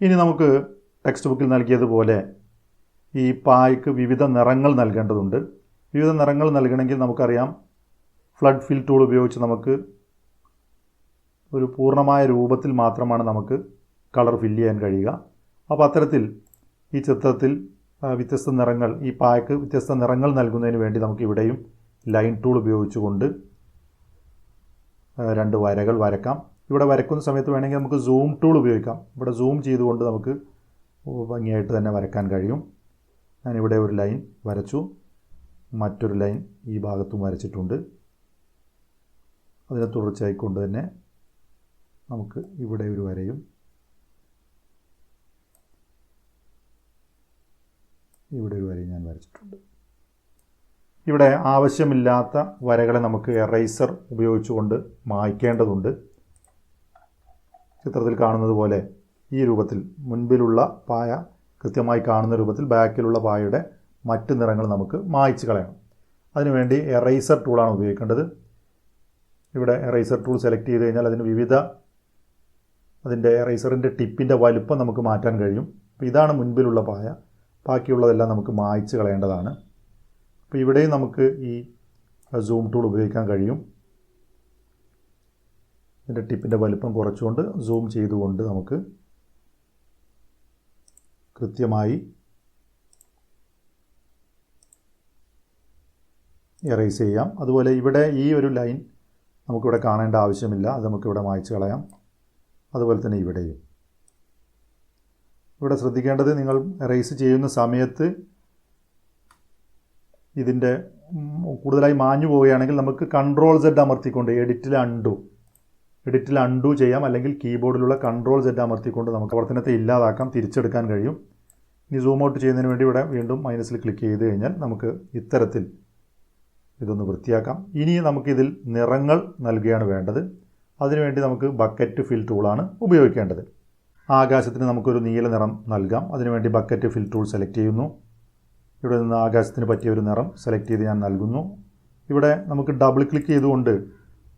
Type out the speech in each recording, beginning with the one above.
ഇനി നമുക്ക് ടെക്സ്റ്റ് ബുക്കിൽ നൽകിയതുപോലെ ഈ പായ്ക്ക് വിവിധ നിറങ്ങൾ നൽകേണ്ടതുണ്ട്. വിവിധ നിറങ്ങൾ നൽകണമെങ്കിൽ നമുക്കറിയാം ഫ്ലഡ് ഫിൽ ടൂൾ ഉപയോഗിച്ച് നമുക്ക് ഒരു പൂർണമായ രൂപത്തിൽ മാത്രമാണ് നമുക്ക് കളർ ഫില്ല് ചെയ്യാൻ കഴിയുക. അപ്പോൾ അത്തരത്തിൽ ഈ ചിത്രത്തിൽ വ്യത്യസ്ത നിറങ്ങൾ ഈ പായ്ക്ക് വ്യത്യസ്ത നിറങ്ങൾ നൽകുന്നതിന് വേണ്ടി നമുക്ക് ഇവിടെയും ലൈൻ ടൂൾ ഉപയോഗിച്ചുകൊണ്ട് രണ്ട് വരകൾ വരക്കാം. ഇവിടെ വരക്കുന്ന സമയത്ത് വേണമെങ്കിൽ നമുക്ക് സൂം ടൂൾ ഉപയോഗിക്കാം. ഇവിടെ സൂം ചെയ്തുകൊണ്ട് നമുക്ക് ഭംഗിയായിട്ട് തന്നെ വരക്കാൻ കഴിയും. ഞാനിവിടെ ഒരു ലൈൻ വരച്ചു. മറ്റൊരു ലൈൻ ഈ ഭാഗത്തും വരച്ചിട്ടുണ്ട്. അതിനെ തുടർച്ചയായിക്കൊണ്ട് തന്നെ നമുക്ക് ഇവിടെ ഒരു വരയും. ഇവിടെ ഒരു വരയും ഞാൻ വരച്ചിട്ടുണ്ട്. ഇവിടെ ആവശ്യമില്ലാത്ത വരകളെ നമുക്ക് എറൈസർ ഉപയോഗിച്ചുകൊണ്ട് മായ്ക്കേണ്ടതുണ്ട്. ചിത്രത്തിൽ കാണുന്നത് പോലെ ഈ രൂപത്തിൽ മുൻപിലുള്ള പായ കൃത്യമായി കാണുന്ന രൂപത്തിൽ ബാക്കിലുള്ള പായയുടെ മറ്റ് നിറങ്ങൾ നമുക്ക് മായ്ച്ച് കളയണം. അതിനുവേണ്ടി എറൈസർ ടൂളാണ് ഉപയോഗിക്കേണ്ടത്. ഇവിടെ എറൈസർ ടൂൾ സെലക്ട് ചെയ്ത് കഴിഞ്ഞാൽ അതിന് വിവിധ അതിന്റെ എറൈസറിന്റെ ടിപ്പിന്റെ വലുപ്പം നമുക്ക് മാറ്റാൻ കഴിയും. അപ്പോൾ ഇതാണ് മുൻപിലുള്ള പായ. ബാക്കിയുള്ളതെല്ലാം നമുക്ക് മായ്ച്ച് കളയേണ്ടതാണ്. അപ്പോൾ ഇവിടെയും നമുക്ക് ഈ സൂം ടൂൾ ഉപയോഗിക്കാൻ കഴിയും. ഇതിന്റെ ടിപ്പിന്റെ വലുപ്പം കുറച്ചുകൊണ്ട് സൂം ചെയ്തുകൊണ്ട് നമുക്ക് കൃത്യമായി എറേസ് ചെയ്യാം. അതുപോലെ ഇവിടെ ഈ ഒരു ലൈൻ നമുക്കിവിടെ കാണേണ്ട ആവശ്യമില്ല. അത് നമുക്കിവിടെ മായ്ച്ചു കളയാം. അതുപോലെ തന്നെ ഇവിടെയും. ഇവിടെ ശ്രദ്ധിക്കേണ്ടത് നിങ്ങൾ എറേസ് ചെയ്യുന്ന സമയത്ത് ഇതിന്റെ കൂടുതലായി മാഞ്ഞു പോവുകയാണെങ്കിൽ നമുക്ക് കൺട്രോൾ സെഡ് അമർത്തിക്കൊണ്ട് എഡിറ്റിൽ അണ്ടു എഡിറ്റിൽ അൺഡു ചെയ്യാം അല്ലെങ്കിൽ കീബോർഡിലുള്ള കൺട്രോൾ സെറ്റ് അമർത്തിക്കൊണ്ട് നമുക്ക് പ്രവർത്തനത്തെ ഇല്ലാതാക്കാം തിരിച്ചെടുക്കാൻ കഴിയും. ഇനി സൂം ഔട്ട് ചെയ്യുന്നതിന് വേണ്ടി ഇവിടെ വീണ്ടും മൈനസിൽ ക്ലിക്ക് ചെയ്ത് കഴിഞ്ഞാൽ നമുക്ക് ഇത്തരത്തിൽ ഇതൊന്ന് വൃത്തിയാക്കാം. ഇനി നമുക്കിതിൽ നിറങ്ങൾ നൽകുകയാണ് വേണ്ടത്. അതിനുവേണ്ടി നമുക്ക് ബക്കറ്റ് ഫിൽ ടൂളാണ് ഉപയോഗിക്കേണ്ടത്. ആകാശത്തിന് നമുക്കൊരു നീല നിറം നൽകാം. അതിനുവേണ്ടി ബക്കറ്റ് ഫിൽ ടൂൾ സെലക്ട് ചെയ്യുന്നു. ഇവിടെ നിന്ന് ആകാശത്തിന് പറ്റിയ ഒരു നിറം സെലക്ട് ചെയ്ത് ഞാൻ നൽകുന്നു. ഇവിടെ നമുക്ക് ഡബിൾ ക്ലിക്ക് ചെയ്തുകൊണ്ട്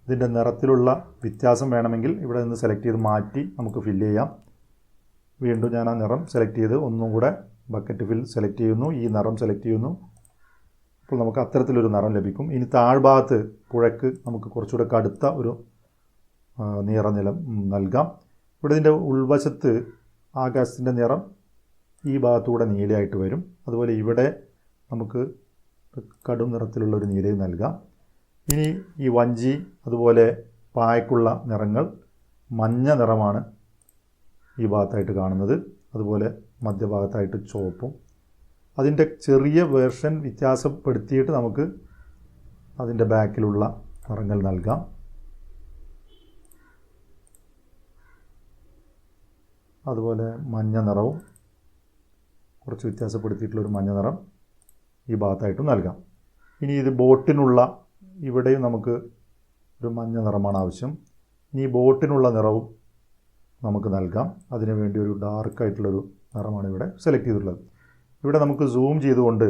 ഇതിന്റെ നിറത്തിലുള്ള വ്യത്യാസം വേണമെങ്കിൽ ഇവിടെ നിന്ന് സെലക്ട് ചെയ്ത് മാറ്റി നമുക്ക് ഫില്ല് ചെയ്യാം. വീണ്ടും ഞാൻ ആ നിറം സെലക്ട് ചെയ്ത് ഒന്നും കൂടെ ബക്കറ്റ് ഫിൽ സെലക്ട് ചെയ്യുന്നു. ഈ നിറം സെലക്ട് ചെയ്യുന്നു. അപ്പോൾ നമുക്ക് അത്തരത്തിലൊരു നിറം ലഭിക്കും. ഇനി താഴ്ഭാഗത്ത് പുഴയ്ക്ക് നമുക്ക് കുറച്ചുകൂടെ കടുത്ത ഒരു നിറനിലം നൽകാം. ഇവിടെ ഇതിന്റെ ഉൾവശത്ത് ആകാശത്തിന്റെ നിറം ഈ ഭാഗത്തൂടെ നീലയായിട്ട് വരും. അതുപോലെ ഇവിടെ നമുക്ക് കടും നിറത്തിലുള്ള ഒരു നീലയും നൽകാം. ഇനി ഈ വഞ്ചി അതുപോലെ പായക്കുള്ള നിറങ്ങൾ മഞ്ഞ നിറമാണ് ഈ ഭാഗത്തായിട്ട് കാണുന്നത്. അതുപോലെ മധ്യഭാഗത്തായിട്ട് ചുവപ്പും. അതിന്റെ ചെറിയ വേർഷൻ വ്യത്യാസപ്പെടുത്തിയിട്ട് നമുക്ക് അതിന്റെ ബാക്കിലുള്ള നിറങ്ങൾ നൽകാം. അതുപോലെ മഞ്ഞ നിറവും കുറച്ച് വ്യത്യാസപ്പെടുത്തിയിട്ടുള്ളൊരു മഞ്ഞ നിറം ഈ ഭാഗത്തായിട്ടും നൽകാം. ഇനി ഇത് ബോട്ടിനുള്ള ഇവിടെയും നമുക്ക് ഒരു മഞ്ഞ നിറമാണ് ആവശ്യം. ഇനി ബോട്ടിനുള്ള നിറവും നമുക്ക് നൽകാം. അതിനു വേണ്ടി ഒരു ഡാർക്കായിട്ടുള്ളൊരു നിറമാണ് ഇവിടെ സെലക്ട് ചെയ്തിട്ടുള്ളത്. ഇവിടെ നമുക്ക് സൂം ചെയ്തുകൊണ്ട്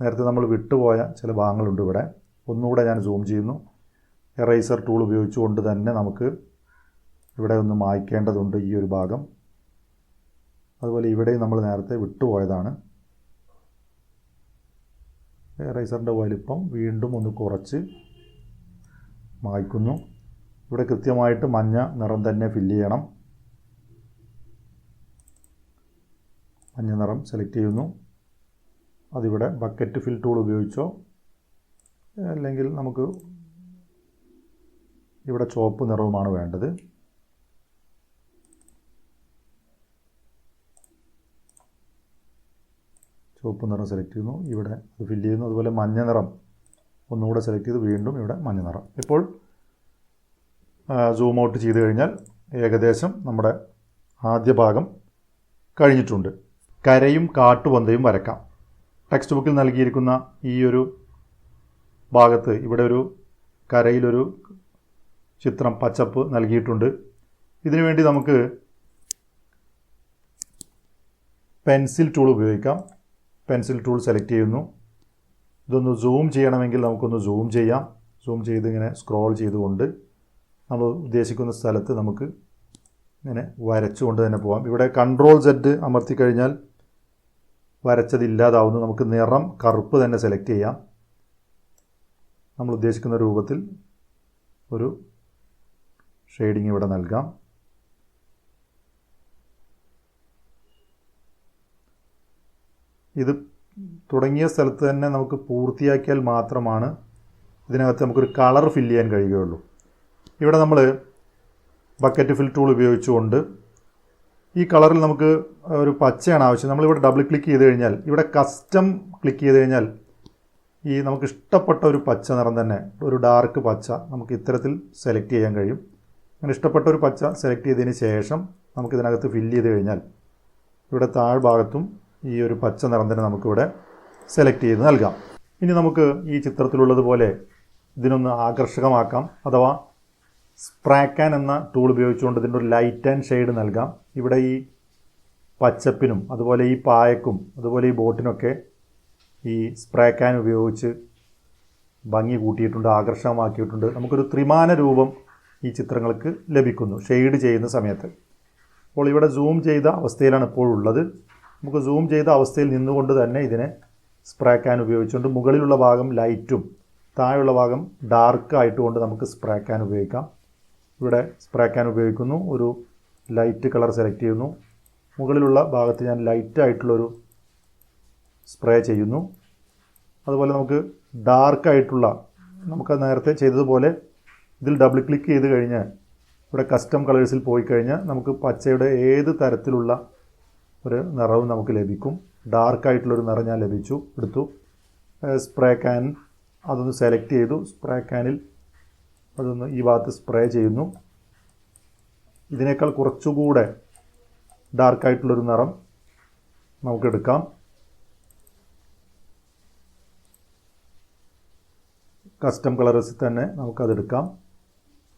നേരത്തെ നമ്മൾ വിട്ടുപോയ ചില ഭാഗങ്ങളുണ്ട് ഇവിടെ. ഒന്നുകൂടെ ഞാൻ സൂം ചെയ്യുന്നു. എറൈസർ ടൂൾ ഉപയോഗിച്ചുകൊണ്ട് തന്നെ നമുക്ക് ഇവിടെ ഒന്ന് മായ്ക്കേണ്ടതുണ്ട് ഈ ഒരു ഭാഗം. അതുപോലെ ഇവിടെയും നമ്മൾ നേരത്തെ വിട്ടുപോയതാണ്. എറൈസറിന്റെ വലിപ്പം വീണ്ടും ഒന്ന് കുറച്ച് മായ്ക്കുന്നു. ഇവിടെ കൃത്യമായിട്ട് മഞ്ഞ നിറം തന്നെ ഫില്ല് ചെയ്യണം. മഞ്ഞ നിറം സെലക്ട് ചെയ്യുന്നു. അതിവിടെ ബക്കറ്റ് ഫിൽ ടൂൾ ഉപയോഗിച്ചോ? അല്ലെങ്കിൽ നമുക്ക് ഇവിടെ ചുവപ്പ് നിറവുമാണ് വേണ്ടത്. ചുവപ്പ് നിറം സെലക്ട് ചെയ്യുന്നു. ഇവിടെ അത് ഫില്ല് ചെയ്യുന്നു. അതുപോലെ മഞ്ഞ നിറം ഒന്നുകൂടെ സെലക്ട് ചെയ്ത് വീണ്ടും ഇവിടെ മഞ്ഞ നിറം. ഇപ്പോൾ സൂം ഔട്ട് ചെയ്ത് കഴിഞ്ഞാൽ ഏകദേശം നമ്മുടെ ആദ്യ ഭാഗം കഴിഞ്ഞിട്ടുണ്ട്. കരയും കാട്ടുപന്തയും വരക്കാം. ടെക്സ്റ്റ് ബുക്കിൽ നൽകിയിരിക്കുന്ന ഈ ഒരു ഭാഗത്ത് ഇവിടെ ഒരു കരയിലൊരു ചിത്രം പച്ചപ്പ് നൽകിയിട്ടുണ്ട്. ഇതിനു വേണ്ടി നമുക്ക് പെൻസിൽ ടൂൾ ഉപയോഗിക്കാം. പെൻസിൽ ടൂൾ സെലക്ട് ചെയ്യുന്നു. ഇതൊന്ന് സൂം ചെയ്യണമെങ്കിൽ നമുക്കൊന്ന് സൂം ചെയ്യാം. സൂം ചെയ്ത് ഇങ്ങനെ സ്ക്രോൾ ചെയ്തുകൊണ്ട് നമ്മൾ ഉദ്ദേശിക്കുന്ന സ്ഥലത്ത് നമുക്ക് ഇങ്ങനെ വരച്ചുകൊണ്ട് തന്നെ പോകാം ഇവിടെ കൺട്രോൾ സെറ്റ് അമർത്തി കഴിഞ്ഞാൽ വരച്ചത് ഇല്ലാതാവുന്നു. നമുക്ക് നിറം കറുപ്പ് തന്നെ സെലക്ട് ചെയ്യാം. നമ്മൾ ഉദ്ദേശിക്കുന്ന രൂപത്തിൽ ഒരു ഷെയ്ഡിങ് ഇവിടെ നൽകാം. ഇത് തുടങ്ങിയ സ്ഥലത്ത് തന്നെ നമുക്ക് പൂർത്തിയാക്കിയാൽ മാത്രമാണ് ഇതിനകത്ത് നമുക്കൊരു കളർ ഫില്ല് ചെയ്യാൻ കഴിയുകയുള്ളൂ. ഇവിടെ നമ്മൾ ബക്കറ്റ് ഫിൽ ടൂൾ ഉപയോഗിച്ചുകൊണ്ട് ഈ കളറിൽ നമുക്ക് ഒരു പച്ചയാണ് ആവശ്യം. നമ്മളിവിടെ ഡബിൾ ക്ലിക്ക് ചെയ്ത് കഴിഞ്ഞാൽ ഇവിടെ കസ്റ്റം ക്ലിക്ക് ചെയ്ത് കഴിഞ്ഞാൽ ഈ നമുക്ക് ഇഷ്ടപ്പെട്ട ഒരു പച്ച നിറം തന്നെ ഒരു ഡാർക്ക് പച്ച നമുക്ക് ഇത്തരത്തിൽ സെലക്ട് ചെയ്യാൻ കഴിയും. അങ്ങനെ ഇഷ്ടപ്പെട്ട ഒരു പച്ച സെലക്ട് ചെയ്തതിന് ശേഷം നമുക്കിതിനകത്ത് ഫില്ല് ചെയ്ത് കഴിഞ്ഞാൽ ഇവിടെ താഴ്ഭാഗത്തും ഈ ഒരു പച്ച നിറം തന്നെ നമുക്കിവിടെ സെലക്ട് ചെയ്ത് നൽകാം. ഇനി നമുക്ക് ഈ ചിത്രത്തിലുള്ളതുപോലെ ഇതിനൊന്ന് ആകർഷകമാക്കാം അഥവാ സ്പ്രാക്കാൻ എന്ന ടൂൾ ഉപയോഗിച്ചുകൊണ്ട് ഇതിന്റെ ഒരു ലൈറ്റ് ആൻഡ് ഷെയ്ഡ് നൽകാം. ഇവിടെ ഈ പച്ചപ്പിനും അതുപോലെ ഈ പായക്കും അതുപോലെ ഈ ബോട്ടിനൊക്കെ ഈ സ്പ്രാക്കാൻ ഉപയോഗിച്ച് ഭംഗി കൂട്ടിയിട്ടുണ്ട് ആകർഷകമാക്കിയിട്ടുണ്ട്. നമുക്കൊരു ത്രിമാന രൂപം ഈ ചിത്രങ്ങൾക്ക് ലഭിക്കുന്നു ഷെയ്ഡ് ചെയ്യുന്ന സമയത്ത്. അപ്പോൾ ഇവിടെ സൂം ചെയ്ത അവസ്ഥയിലാണ് ഇപ്പോൾ ഉള്ളത്. നമുക്ക് സൂം ചെയ്ത അവസ്ഥയിൽ നിന്നുകൊണ്ട് തന്നെ ഇതിനെ സ്പ്രേ ക്യാൻ ഉപയോഗിച്ചുകൊണ്ട് മുകളിലുള്ള ഭാഗം ലൈറ്റും താഴെയുള്ള ഭാഗം ഡാർക്ക് ആയിട്ടുകൊണ്ട് നമുക്ക് സ്പ്രേ ക്യാൻ ഉപയോഗിക്കാം. ഇവിടെ സ്പ്രേ ക്യാൻ ഉപയോഗിക്കുന്നു. ഒരു ലൈറ്റ് കളർ സെലക്ട് ചെയ്യുന്നു. മുകളിലുള്ള ഭാഗത്ത് ഞാൻ ലൈറ്റ് ആയിട്ടുള്ളൊരു സ്പ്രേ ചെയ്യുന്നു. അതുപോലെ നമുക്ക് ഡാർക്ക് ആയിട്ടുള്ള നമുക്ക് നേരത്തെ ചെയ്തതുപോലെ ഇതിൽ ഡബിൾ ക്ലിക്ക് ചെയ്ത് കഴിഞ്ഞാൽ ഇവിടെ കസ്റ്റം കളേഴ്സിൽ പോയി കഴിഞ്ഞാൽ നമുക്ക് പച്ചയുടെ ഏത് തരത്തിലുള്ള ഒരു നിറവും നമുക്ക് ലഭിക്കും. ഡാർക്കായിട്ടുള്ളൊരു നിറം ഞാൻ ലഭിച്ചു എടുത്തു. സ്പ്രേ ക്യാൻ അതൊന്ന് സെലക്ട് ചെയ്തു. സ്പ്രേ ക്യാനിൽ അതൊന്ന് ഈ ഭാഗത്ത് സ്പ്രേ ചെയ്യുന്നു. ഇതിനേക്കാൾ കുറച്ചുകൂടെ ഡാർക്കായിട്ടുള്ളൊരു നിറം നമുക്കെടുക്കാം കസ്റ്റം കളേഴ്സിൽ തന്നെ നമുക്കതെടുക്കാം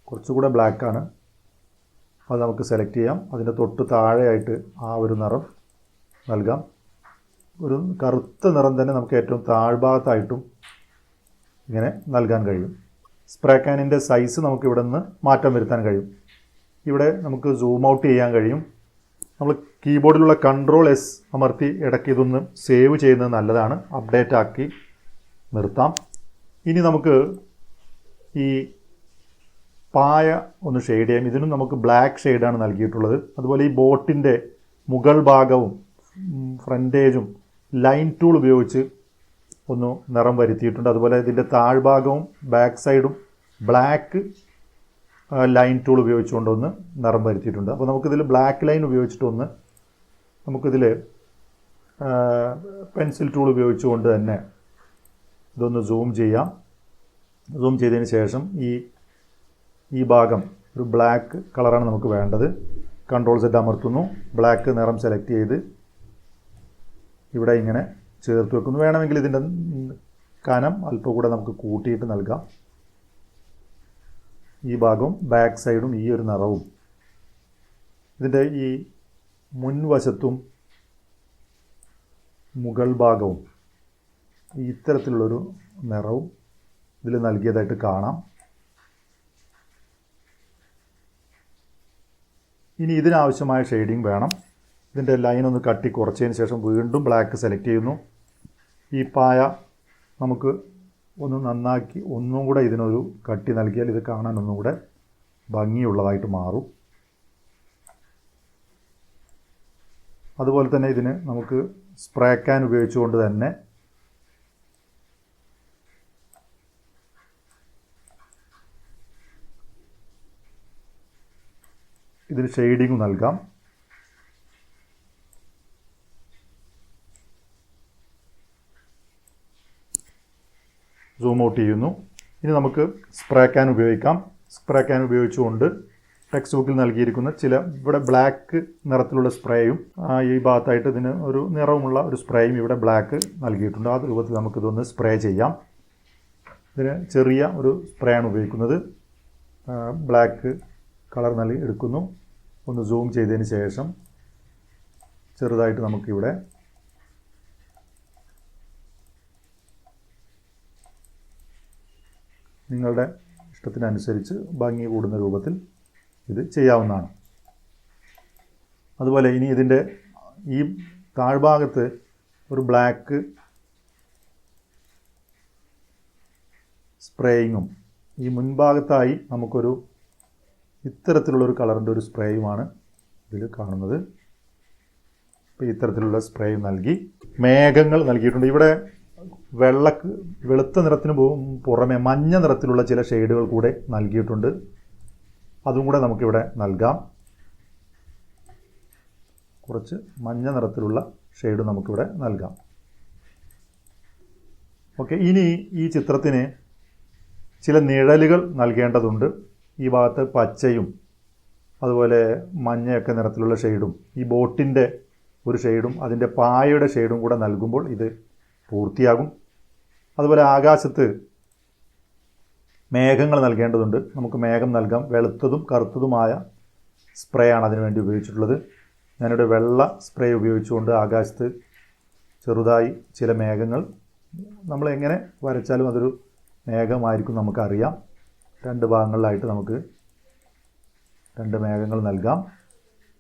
കുറച്ചുകൂടെ ബ്ലാക്കാണ് അത് നമുക്ക് സെലക്ട് ചെയ്യാം. അതിന്റെ തൊട്ട് താഴെയായിട്ട് ആ ഒരു നിറം. നൽകാം. ഒരു കറുത്ത നിറം തന്നെ നമുക്ക് ഏറ്റവും താഴ്ഭാഗത്തായിട്ടും ഇങ്ങനെ നൽകാൻ കഴിയും. സ്പ്രേ ക്യാനിന്റെ സൈസ് നമുക്ക് ഇവിടെ നിന്ന് മാറ്റം വരുത്താൻ കഴിയും. ഇവിടെ നമുക്ക് സൂം ഔട്ട് ചെയ്യാൻ കഴിയും. നമ്മൾ കീബോർഡിലുള്ള കൺട്രോൾ എസ് അമർത്തി ഇടയ്ക്ക് ഇതൊന്ന് സേവ് ചെയ്യുന്നത് നല്ലതാണ്. അപ്ഡേറ്റ് ആക്കി നിർത്താം. ഇനി നമുക്ക് ഈ പായ ഒന്ന് ഷെയ്ഡ് ചെയ്യാം. ഇതിനും നമുക്ക് ബ്ലാക്ക് ഷെയ്ഡാണ് നൽകിയിട്ടുള്ളത്. അതുപോലെ ഈ ബോട്ടിന്റെ മുകൾ ഭാഗവും ഫ്രണ്ടേജും ലൈൻ ടൂൾ ഉപയോഗിച്ച് ഒന്ന് നിറം വരുത്തിയിട്ടുണ്ട്. അതുപോലെ ഇതിന്റെ താഴ്ഭാഗവും ബാക്ക് സൈഡും ബ്ലാക്ക് ലൈൻ ടൂൾ ഉപയോഗിച്ചുകൊണ്ട് ഒന്ന് നിറം വരുത്തിയിട്ടുണ്ട്. അപ്പോൾ നമുക്കിതിൽ ബ്ലാക്ക് ലൈൻ ഉപയോഗിച്ചിട്ടൊന്ന് നമുക്കിതിൽ പെൻസിൽ ടൂൾ ഉപയോഗിച്ചുകൊണ്ട് തന്നെ ഇതൊന്ന് സൂം ചെയ്യാം. സൂം ചെയ്തതിന് ശേഷം ഈ ഈ ഭാഗം ഒരു ബ്ലാക്ക് കളറാണ് നമുക്ക് വേണ്ടത്. കൺട്രോൾ സെറ്റ് അമർത്തുന്നു. ബ്ലാക്ക് നിറം സെലക്ട് ചെയ്ത് ഇവിടെ ഇങ്ങനെ ചേർത്ത് വെക്കുന്നു. വേണമെങ്കിൽ ഇതിന്റെ കനം അല്പം കൂടെ നമുക്ക് കൂട്ടിയിട്ട് നൽകാം. ഈ ഭാഗവും ബാക്ക് സൈഡും ഈ ഒരു നിറവും. ഇതിന്റെ ഈ മുൻവശത്തും മുകൾ ഭാഗവും ഇത്തരത്തിലുള്ളൊരു നിറവും ഇതിൽ നൽകിയതായിട്ട് കാണാം. ഇനി ഇതിനാവശ്യമായ ഷെയ്ഡിങ് വേണം. ഇതിന്റെ ലൈൻ ഒന്ന് കട്ടി കുറച്ചതിന് ശേഷം വീണ്ടും ബ്ലാക്ക് സെലക്ട് ചെയ്യുന്നു. ഈ പായ നമുക്ക് ഒന്ന് നന്നാക്കി ഒന്നും കൂടെ ഇതിനൊരു കട്ടി നൽകിയാൽ ഇത് കാണാൻ ഒന്നും കൂടെ ഭംഗിയുള്ളതായിട്ട് മാറും. അതുപോലെ തന്നെ ഇതിന് നമുക്ക് സ്പ്രേ ക്യാൻ ഉപയോഗിച്ചുകൊണ്ട് തന്നെ ഇതിന് ഷെയ്ഡിങ് നൽകാം. ഔട്ട് ചെയ്യുന്നു. ഇനി നമുക്ക് സ്പ്രേ ക്യാൻ ഉപയോഗിക്കാം. സ്പ്രേ ക്യാൻ ഉപയോഗിച്ചുകൊണ്ട് ടെക്സ്റ്റ് ബുക്കിൽ നൽകിയിരിക്കുന്ന ചില ഇവിടെ ബ്ലാക്ക് നിറത്തിലുള്ള സ്പ്രേയും ഈ ഭാഗത്തായിട്ട് ഇതിന് ഒരു നിറവുമുള്ള ഒരു സ്പ്രേയും ഇവിടെ ബ്ലാക്ക് നൽകിയിട്ടുണ്ട്. ആ രൂപത്തിൽ നമുക്കിതൊന്ന് സ്പ്രേ ചെയ്യാം. ഇതിന് ചെറിയ ഒരു സ്പ്രേ ആണ് ഉപയോഗിക്കുന്നത്. ബ്ലാക്ക് കളർ നൽകി എടുക്കുന്നു. ഒന്ന് സൂം ചെയ്തതിന് ശേഷം ചെറുതായിട്ട് നമുക്കിവിടെ നിങ്ങളുടെ ഇഷ്ടത്തിനനുസരിച്ച് ഭംഗി കൂടുന്ന രൂപത്തിൽ ഇത് ചെയ്യാവുന്നതാണ്. അതുപോലെ ഇനി ഇതിന്റെ ഈ താഴ്ഭാഗത്ത് ഒരു ബ്ലാക്ക് സ്പ്രേയിങ്ങും ഈ മുൻഭാഗത്തായി നമുക്കൊരു ഇത്തരത്തിലുള്ളൊരു കളറിന്റെ ഒരു സ്പ്രേയുമാണ് ഇതിൽ കാണുന്നത്. ഇപ്പോൾ ഇത്തരത്തിലുള്ള സ്പ്രേ നൽകി മേഘങ്ങൾ നൽകിയിട്ടുണ്ട്. ഇവിടെ വെള്ള വെളുത്ത നിറത്തിന് പുറമെ മഞ്ഞ നിറത്തിലുള്ള ചില ഷെയ്ഡുകൾ കൂടെ നൽകിയിട്ടുണ്ട്. അതും കൂടെ നമുക്കിവിടെ നൽകാം. കുറച്ച് മഞ്ഞ നിറത്തിലുള്ള ഷെയ്ഡ് നമുക്കിവിടെ നൽകാം. ഓക്കെ ഇനി ഈ ചിത്രത്തിന് ചില നിഴലുകൾ നൽകേണ്ടതുണ്ട്. ഈ ഭാഗത്ത് പച്ചയും അതുപോലെ മഞ്ഞയൊക്കെ നിറത്തിലുള്ള ഷെയ്ഡും ഈ ബോട്ടിന്റെ ഒരു ഷെയ്ഡും അതിന്റെ പായയുടെ ഷെയ്ഡും കൂടെ നൽകുമ്പോൾ ഇത് പൂർത്തിയാകും. അതുപോലെ ആകാശത്ത് മേഘങ്ങൾ നൽകേണ്ടതുണ്ട്. നമുക്ക് മേഘം നൽകാം. വെളുത്തതും കറുത്തതുമായ സ്പ്രേ ആണ് അതിനു വേണ്ടി ഉപയോഗിച്ചിട്ടുള്ളത്. ഞാനിവിടെ വെള്ള സ്പ്രേ ഉപയോഗിച്ചുകൊണ്ട് ആകാശത്ത് ചെറുതായി ചില മേഘങ്ങൾ നമ്മൾ എങ്ങനെ വരച്ചാലും അതൊരു മേഘമായിരിക്കും നമുക്കറിയാം. രണ്ട് ഭാഗങ്ങളിലായിട്ട് നമുക്ക് രണ്ട് മേഘങ്ങൾ നൽകാം.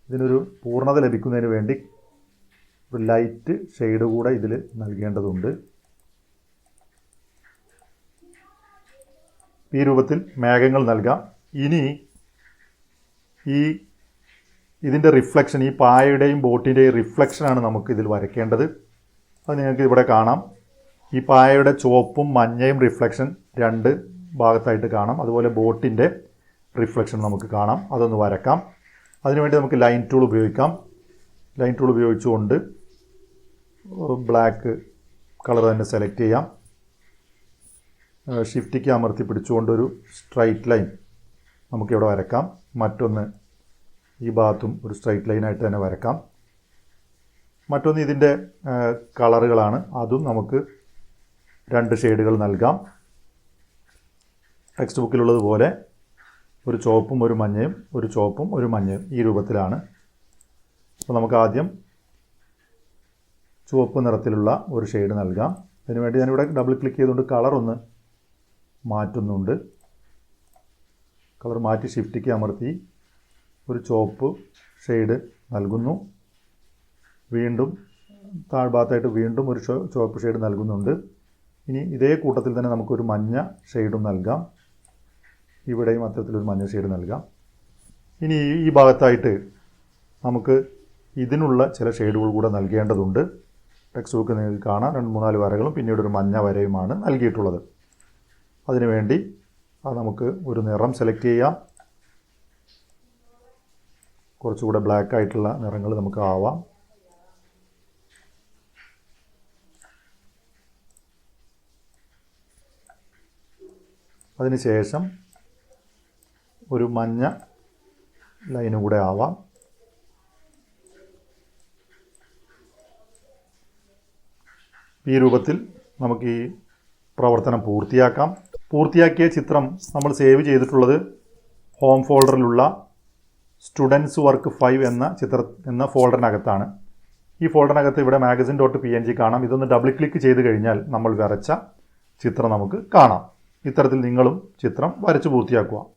ഇതിനൊരു പൂർണത ലഭിക്കുന്നതിന് വേണ്ടി ഒരു ലൈറ്റ് ഷെയ്ഡ് കൂടെ ഇതിൽ നൽകേണ്ടതുണ്ട്. ഈ രൂപത്തിൽ മേഘങ്ങൾ നൽകാം. ഇനി ഈ ഇതിന്റെ റിഫ്ലക്ഷൻ ഈ പായയുടെയും ബോട്ടിന്റെയും റിഫ്ലക്ഷനാണ് നമുക്ക് ഇതിൽ വരയ്ക്കേണ്ടത്. അത് നിങ്ങൾക്ക് ഇവിടെ കാണാം. ഈ പായയുടെ ചുവപ്പും മഞ്ഞയും റിഫ്ലക്ഷൻ രണ്ട് ഭാഗത്തായിട്ട് കാണാം. അതുപോലെ ബോട്ടിന്റെ റിഫ്ലക്ഷൻ നമുക്ക് കാണാം. അതൊന്ന് വരക്കാം. അതിനുവേണ്ടി നമുക്ക് ലൈൻ ടൂൾ ഉപയോഗിക്കാം. ലൈൻ ടൂൾ ഉപയോഗിച്ചുകൊണ്ട് ബ്ലാക്ക് കളർ തന്നെ സെലക്ട് ചെയ്യാം. ഷിഫ്റ്റിക്ക് അമർത്തി പിടിച്ചുകൊണ്ടൊരു സ്ട്രൈറ്റ് ലൈൻ നമുക്കിവിടെ വരക്കാം. മറ്റൊന്ന് ഈ ഭാഗത്തും ഒരു സ്ട്രൈറ്റ് ലൈനായിട്ട് തന്നെ വരക്കാം. മറ്റൊന്ന് ഇതിന്റെ കളറുകളാണ്. അതും നമുക്ക് രണ്ട് ഷെയ്ഡുകൾ നൽകാം. ടെക്സ്റ്റ് ബുക്കിലുള്ളതുപോലെ ഒരു ചുവപ്പും ഒരു മഞ്ഞയും ഒരു ചുവപ്പും ഒരു മഞ്ഞയും ഈ രൂപത്തിലാണ്. അപ്പോൾ നമുക്ക് ആദ്യം ചുവപ്പ് നിറത്തിലുള്ള ഒരു ഷെയ്ഡ് നൽകാം. അതിനുവേണ്ടി ഞാനിവിടെ ഡബിൾ ക്ലിക്ക് ചെയ്തുകൊണ്ട് കളർ ഒന്ന് മാറ്റുന്നുണ്ട്. കളർ മാറ്റി ഷിഫ്റ്റിക്ക് അമർത്തി ഒരു ചുവപ്പ് ഷെയ്ഡ് നൽകുന്നു. വീണ്ടും താഴ്ഭാഗത്തായിട്ട് വീണ്ടും ഒരു ചുവ- ചുവപ്പ് ഷെയ്ഡ് നൽകുന്നുണ്ട്. ഇനി ഇതേ കൂട്ടത്തിൽ തന്നെ നമുക്കൊരു മഞ്ഞ ഷെയ്ഡും നൽകാം. ഇവിടെയും അത്തരത്തിലൊരു മഞ്ഞ ഷെയ്ഡ് നൽകാം. ഇനി ഈ ഭാഗത്തായിട്ട് നമുക്ക് ഇതിനുള്ള ചില ഷെയ്ഡുകൾ കൂടെ നൽകേണ്ടതുണ്ട്. ടെക്സ്റ്റ് ബുക്ക് നിങ്ങൾക്ക് കാണാം. രണ്ട് മൂന്നാൽ വരകളും പിന്നീട് ഒരു മഞ്ഞ വരയുമാണ് നൽകിയിട്ടുള്ളത്. അതിനുവേണ്ടി അത് നമുക്ക് ഒരു നിറം സെലക്ട് ചെയ്യാം. കുറച്ചുകൂടെ ബ്ലാക്ക് ആയിട്ടുള്ള നിറങ്ങൾ നമുക്ക് ആവാം. അതിനുശേഷം ഒരു മഞ്ഞ ലൈനും കൂടെ ആവാം. ഈ രൂപത്തിൽ നമുക്ക് ഈ പ്രവർത്തനം പൂർത്തിയാക്കാം. പൂർത്തിയാക്കിയ ചിത്രം നമ്മൾ സേവ് ചെയ്തിട്ടുള്ളത് ഹോം ഫോൾഡറിലുള്ള സ്റ്റുഡൻസ് വർക്ക് ഫൈവ് എന്ന ചിത്ര എന്ന ഫോൾഡറിനകത്താണ്. ഈ ഫോൾഡറിനകത്ത് ഇവിടെ magazine dot P N G കാണാം. ഇതൊന്ന് ഡബിൾ ക്ലിക്ക് ചെയ്ത് കഴിഞ്ഞാൽ നമ്മൾ വരച്ച ചിത്രം നമുക്ക് കാണാം. ഇത്തരത്തിൽ നിങ്ങളും ചിത്രം വരച്ച് പൂർത്തിയാക്കുക.